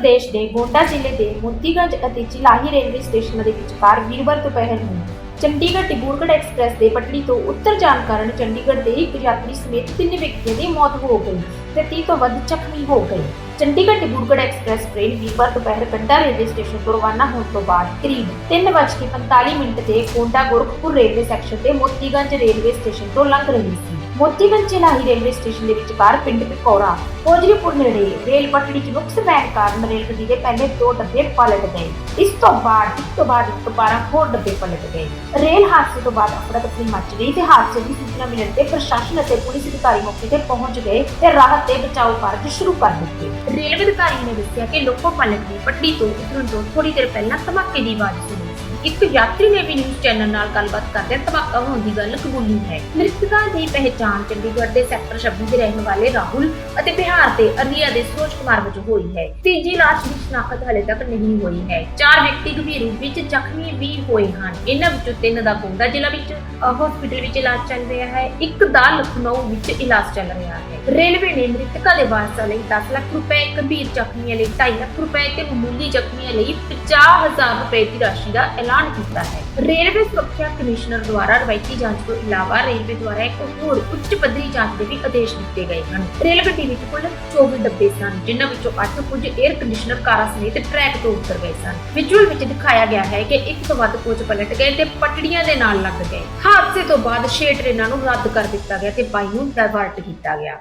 ਪ੍ਰਦੇਸ਼ ਦੇ ਗੋਂਡਾ ਜ਼ਿਲ੍ਹੇ ਦੇ ਮੋਤੀਗੰਜ ਅਤੇ ਚਿਲਾਹੀ ਰੇਲਵੇ ਸਟੇਸ਼ਨਾਂ ਦੇ ਵਿਚਕਾਰ ਵੀਰਵਾਰ ਦੁਪਹਿਰ ਨੂੰ ਚੰਡੀਗੜ੍ਹ ਡਿਬਰੂਗੜ੍ਹ ਐਕਸਪ੍ਰੈਸ ਦੇ ਪਟੜੀ ਤੋਂ ਉੱਤਰ ਜਾਣ ਕਾਰਨ ਚੰਡੀਗੜ੍ਹ ਦੇ ਇੱਕ ਯਾਤਰੀ ਸਮੇਤ ਤਿੰਨ ਵਿਅਕਤੀਆਂ ਦੀ ਮੌਤ ਹੋ ਗਈ ਤੇ 30 ਤੋਂ ਵੱਧ ਜ਼ਖਮੀ ਹੋ ਗਏ। ਚੰਡੀਗੜ੍ਹ ਡਿਬਰੂਗੜ੍ਹ ਐਕਸਪ੍ਰੈਸ ਟ੍ਰੇਨ ਵੀਰਵਾਰ ਦੁਪਹਿਰ ਕੰਡਾ ਰੇਲਵੇ ਸਟੇਸ਼ਨ ਤੋਂ ਰਵਾਨਾ ਹੋਣ ਤੋਂ ਬਾਅਦ ਕਰੀਬ 3:45 ਮਿੰਟ ਤੇ ਕੋਂਡਾ ਗੋਰਖਪੁਰ ਰੇਲਵੇ ਸੈਕਸ਼ਨ ਤੇ ਮੋਤੀਗੰਜ ਰੇਲਵੇ ਸਟੇਸ਼ਨ ਤੋਂ ਲੰਘ ਰਹੀ ਸੀ। ਮੋਤੀਗੰਜ ਚਿਲਾਹੀ ਰੇਲਵੇ ਸਟੇਸ਼ਨ ਦੇ ਵਿਚਕਾਰ ਪਿੰਡ ਪਿਕੌਰਾ ਕੋਜਰੀਪੁਰ ਨੇੜੇ ਰੇਲ ਪਟੜੀ 'ਚ ਨੁਕਸ ਪੈਣ ਕਾਰਨ ਰੇਲ ਗੱਡੀ ਦੇ ਪਹਿਲੇ ਦੋ ਡੱਬੇ ਪਲਟ ਗਏ। ਇਸ ਤੋਂ ਬਾਅਦ, ਇੱਕ ਤੋਂ ਬਾਅਦ ਇੱਕ 12 ਹੋਰ ਡੱਬੇ ਪਲਟ ਗਏ। ਰੇਲ ਹਾਦਸੇ ਤੋਂ ਬਾਅਦ ਅਫੜਾ ਤਫਰੀ ਮਚ ਗਈ ਤੇ ਹਾਦਸੇ ਦੀ ਸੂਚਨਾ ਮਿਲਣ ਤੇ ਪ੍ਰਸ਼ਾਸਨ ਅਤੇ ਪੁਲਿਸ ਅਧਿਕਾਰੀ ਮੌਕੇ ਤੇ ਪਹੁੰਚ ਗਏ ਤੇ ਰਾਹਤ ਤੇ ਬਚਾਓ ਕਾਰਜ ਸ਼ੁਰੂ ਕਰ ਦਿੱਤੇ। ਰੇਲਵੇ ਅਧਿਕਾਰੀ ਨੇ ਦੱਸਿਆ ਕਿ ਲੋਕੋ ਪਲਟ ਦੀ ਪਟੜੀ ਤੋਂ ਉਤਰਨ ਤੋਂ ਥੋੜੀ ਦੇਰ ਪਹਿਲਾਂ ਧਮਾਕੇ ਦੀ ਆਵਾਜ਼ ਸੁਣੀ। ਇੱਕ ਯਾਤਰੀ ਨੇ ਵੀ ਨਿਊਜ਼ ਚੈਨਲ ਨਾਲ ਗੱਲਬਾਤ ਕਰਦਿਆਂ ਧਮਾਕਾ ਹੋਣ ਦੀ ਗੱਲ ਕਬੂਲੀ ਹੈ। ਮ੍ਰਿਤਕਾਂ ਦੀ ਪਹਿਚਾਣ ਚੰਡੀਗੜ੍ਹ ਦੇ ਸੈਕਟਰ 26 ਦੇ ਰਹਿਣ ਵਾਲੇ ਰਾਹੁਲ ਅਤੇ ਬਿਹਾਰ ਦੇ ਅਰਨੀਆ ਦੇ ਸਰੋਜ ਕੁਮਾਰ ਵਜੋਂ ਹੋਈ ਹੈ। ਤੀਜੀ ਲਾਸ਼ ਦੀ ਸ਼ਨਾਖਤ ਹਲੇ ਤੱਕ ਨਹੀਂ ਹੋਈ ਹੈ। ਚਾਰ ਵਿਅਕਤੀ ਗੰਭੀਰ ਰੂਪ ਵਿੱਚ ਜ਼ਖਮੀ ਵੀ ਹੋਏ ਹਨ। ਇਹਨਾਂ ਵਿੱਚੋਂ ਤਿੰਨ ਦਾ ਗੋਂਡਾ ਜ਼ਿਲ੍ਹਾ ਵਿੱਚ ਹਸਪੀਟਲ ਵਿੱਚ ਇਲਾਜ ਚੱਲ ਰਿਹਾ ਹੈ। ਇੱਕ ਦਾ ਲਖਨਊ ਵਿੱਚ ਇਲਾਜ ਚੱਲ ਰਿਹਾ ਹੈ। ਰੇਲਵੇ ਨੇ ਮ੍ਰਿਤਕਾਂ ਦੇ ਵਾਰਸਾਂ ਲਈ 10 ਲੱਖ ਰੁਪਏ, ਗੰਭੀਰ ਜ਼ਖਮੀਆਂ ਲਈ 2.5 ਲੱਖ ਰੁਪਏ ਤੇ ਮਾਮੂਲੀ ਜ਼ਖਮੀਆਂ ਲਈ 50000 ਰੁਪਏ ਦੀ ਰਾਸ਼ੀ ਦਾ ਐਲਾਨ ਕੀਤਾ ਹੈ। ਰੇਲਵੇ ਸੁਰੱਖਿਆ ਕਮਿਸ਼ਨਰ ਦੁਆਰਾ ਰਵਾਇਤੀ ਜਾਂਚ ਤੋਂ ਇਲਾਵਾ ਰੇਲਵੇ ਦੁਆਰਾ ਇੱਕ ਹੋਰ ਉੱਚ ਪੱਧਰੀ ਜਾਂਚ ਦੇ ਵੀ ਆਦੇਸ਼ ਦਿੱਤੇ ਗਏ ਹਨ। ਰੇਲ ਗੱਡੀ ਵਿੱਚ ਕੁੱਲ 24 ਡੱਬੇ ਸਨ, ਜਿਨ੍ਹਾਂ ਵਿੱਚੋਂ 8 ਕੁਝ 에ਅਰ ਕੰਡੀਸ਼ਨਰ ਕਾਰਾਂ ਸਮੇਤ ਟਰੈਕ ਤੋਂ ਉਤਰ ਗਏ ਸਨ। ਵਿਜ਼ੂਅਲ ਵਿੱਚ ਦਿਖਾਇਆ ਗਿਆ ਹੈ ਕਿ ਇੱਕ ਤੋਂ ਵੱਧ ਕੋਚ ਪਲਟ ਗਏ ਤੇ ਪਟੜੀਆਂ ਦੇ ਨਾਲ ਲੱਗ ਗਏ। ਹਾਦਸੇ ਤੋਂ ਬਾਅਦ 6 ਟ੍ਰੇਨਾਂ ਨੂੰ ਰੱਦ ਕਰ ਦਿੱਤਾ ਗਿਆ ਤੇ 22 ਨੂੰ ਡਾਇਵਰਟ ਕੀਤਾ ਗਿਆ।